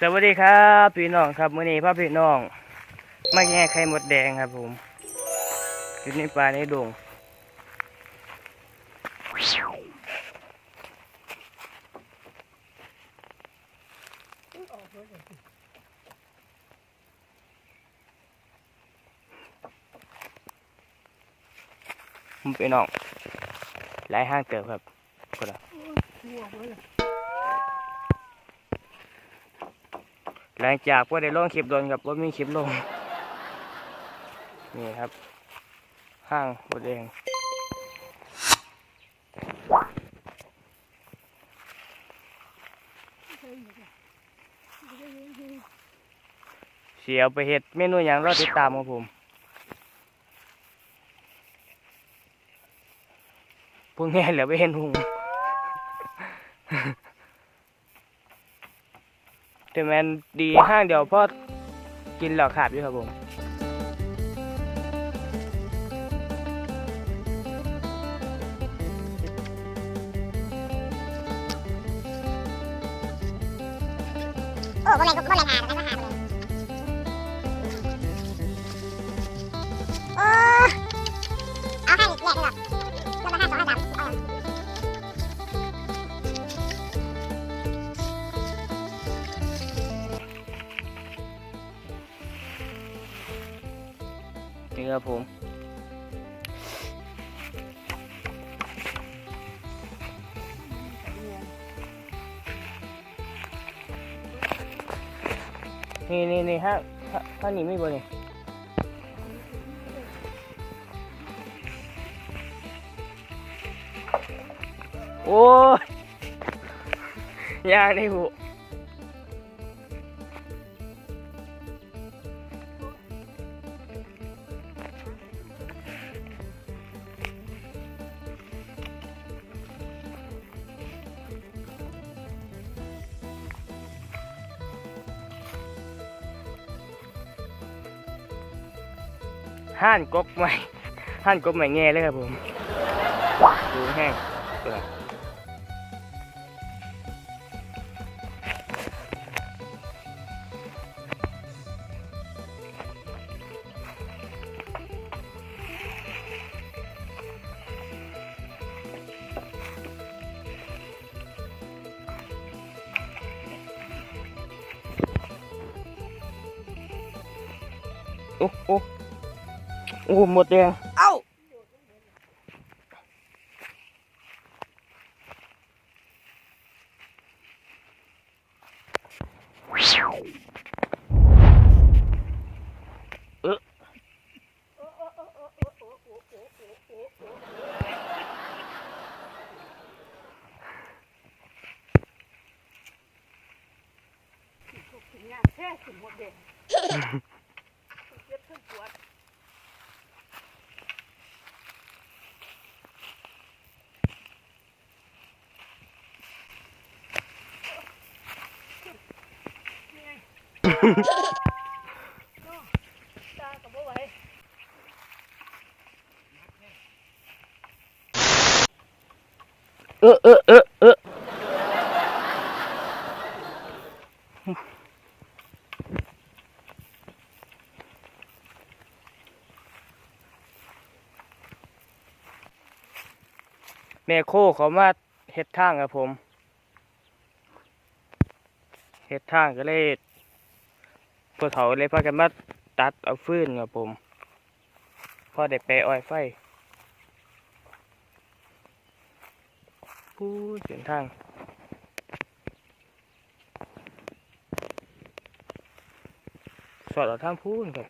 สวัสดีครับพี่น้องครับมื้อนี้พ่อพี่น้องมาแง่ไข่มดแดงครับผมอยู่ในป่าในดงพี่น้องหลายห้างเติบครับก็ละ หลังจากว่าได้ลงคลิปโดนกับว่ามีคลิปลง นี่ครับ ห้างบดแดงเสียวไปเห็ดเมนูอย่างราติดตามครับผมพวกแง่เหลือไปเห็นหุง แต่แมนดีห้างเดียวพ่อกินหลอกขาดอยู่ครับผมโอ้บ่เลยบ่เลยหาแล้วก็หา นี่ครับผม นี่นี่นี่ฮะท่านี้ไม่บ่นี่โอ้ยยางในหู ห่านกบใหม่ห่านกบใหม่แง่เลยครับผมดูแห้งเออโอ้โอ้ โอ้หมดแเออเออเออเออเออแม่โคเขามาเฮ็ดทางครับผมเฮ็ดทางก็เลย พวกเขาเลยพากันมาตัดเอาฟืนครับผมพ่อได้ไปอ้อยไฟผู้เสียงทางสอดเอาทางพูนครับ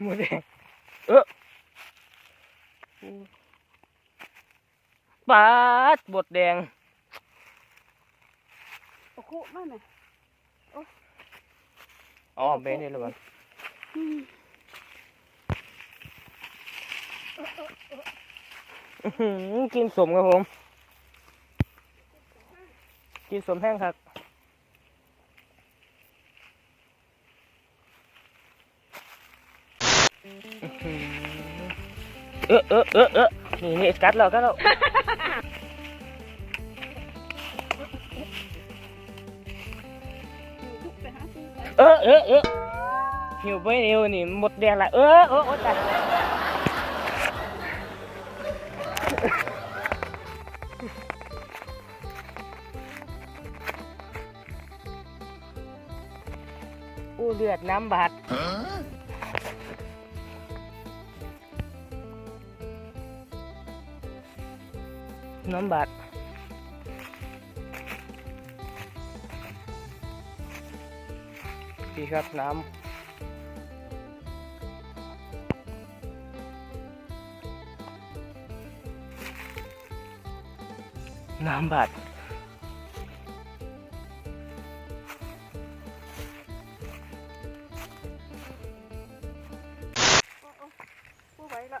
หมูแดงเออปาดบดแดงโอ้โหไม่ไหมอ๋อเบนนี่หรือเปล่าอื้อหือกินสมครับผม กินสมแห้งครับ เออเออเออเออนี่นี่กัดแล้วกัดแล้วเออเออเออหิวไปเหิวนี่หมดแดงละเออเออโอ้ตายอู้เลือดน้ำบาด น้ำบาดพี่ครับน้ำน้ำบาดผู้ไหวละ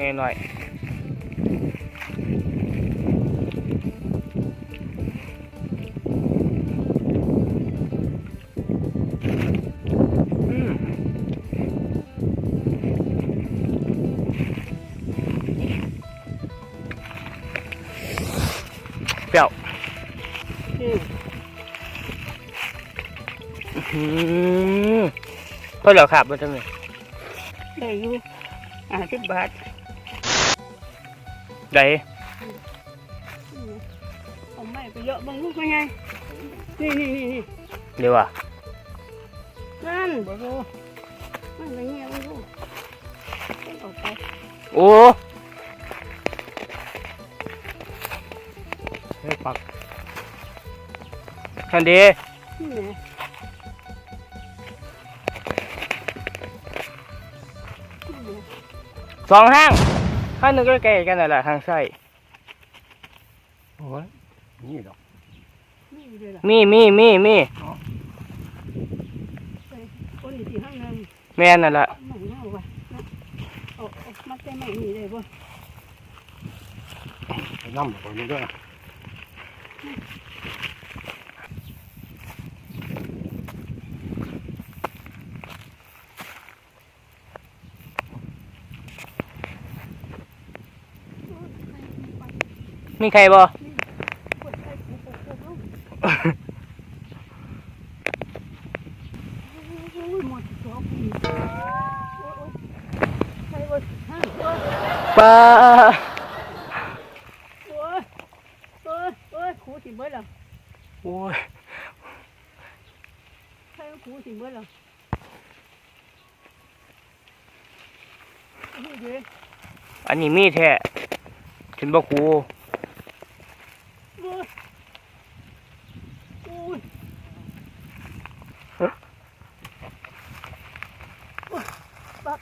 ง่หน่อยเปรี้ยวเพื่อเหลือขับมาจังเลยได้อยู่อ่าสิบบาท ได้เอาไม้ไปเยอะบังลูกไม่ไงนี่นี่นี่นี่เดี๋ยวอะนั่นบ่รู้มันอะไรเงี้ยบังลูกเอาไปโอ้เฮ้ยปักทันดีนี่แหละนี่แหละสองห้าง ข้างหนึงก็ใกล้กันนั่นแหละทางซ้ายโอ้ยนี่ดอกนี่เลยล่ะมีมีมีมีคนอีกที่ห้างหนึงแม่นนั่นแหละไม่เอาว่ะนะเอาเอามาแต่ไม่นี่เลยบ่น้ำคนนี้ด้วย มีใครบ่กดใส่หูปกปกลูกโอ้ยหมดสองปีโอ้ยโอ้ยใครบ่ห้างโอ้ยปลาโอ้ยโอ้ยโอ้ยขูสิเบิดแล้วโอ้ยใครขูสิเบิดแล้วนี่เด้อันนี้มีแท้ถึงบ่ครู โอ้ยโอ้ยโอ้ยปัก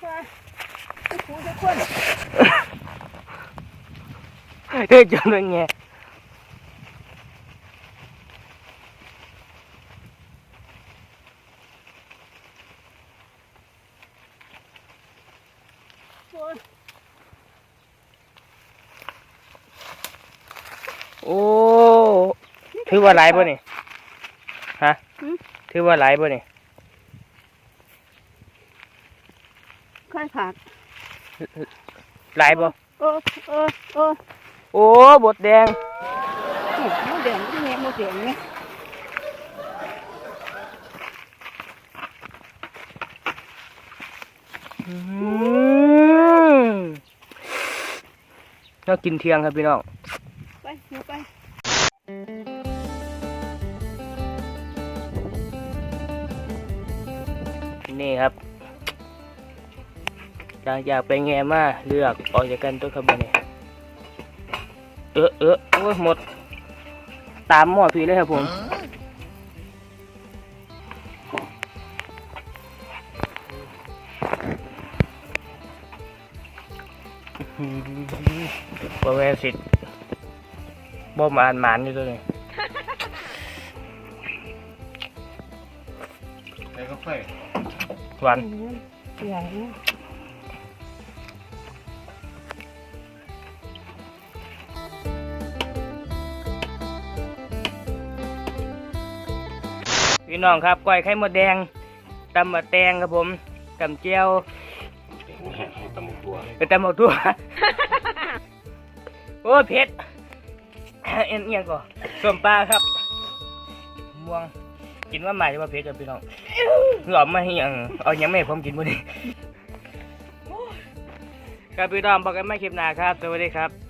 ไปไปขูจะคน เฮ้ยจนเป็นไง โอ้ยโอ้ถือว่าหลายบ่นี่ฮะถือว่าหลายบ่นี่ค่อยผักหลายบ่เออเออเออโอ้บดแดงนี่มดแดงที่นี่มดแดงนี่อืมน่ากินเที่ยงครับพี่น้อง หลังจากไปแง่มาเลือกออกจากกันตัวครับบัดนี้เออเออโอ้ยหมด ตามหม้อพี่เลยครับผมบแมนสิบ่มานหมานอยู่ตัวนี้ใส่กาแฟหวานใหญ่น พี่น้องครับก้อยไข่มดแดงตำมะแตงครับผมกำเจียวตำหมกตัวเป็นตำหมกตัวโอ้เผ็ดเอ็นเอียงก่อนส้มปลาครับม่วงกินว่าใหม่ว่าเผ็ดกับพี่น้องหลอมมาให้หยังเอาหยังไม่ให้ผมกินมื้อนี้ครับพี่น้องบอกกันไม่คลิปหน้าครับ สวัสดีครับ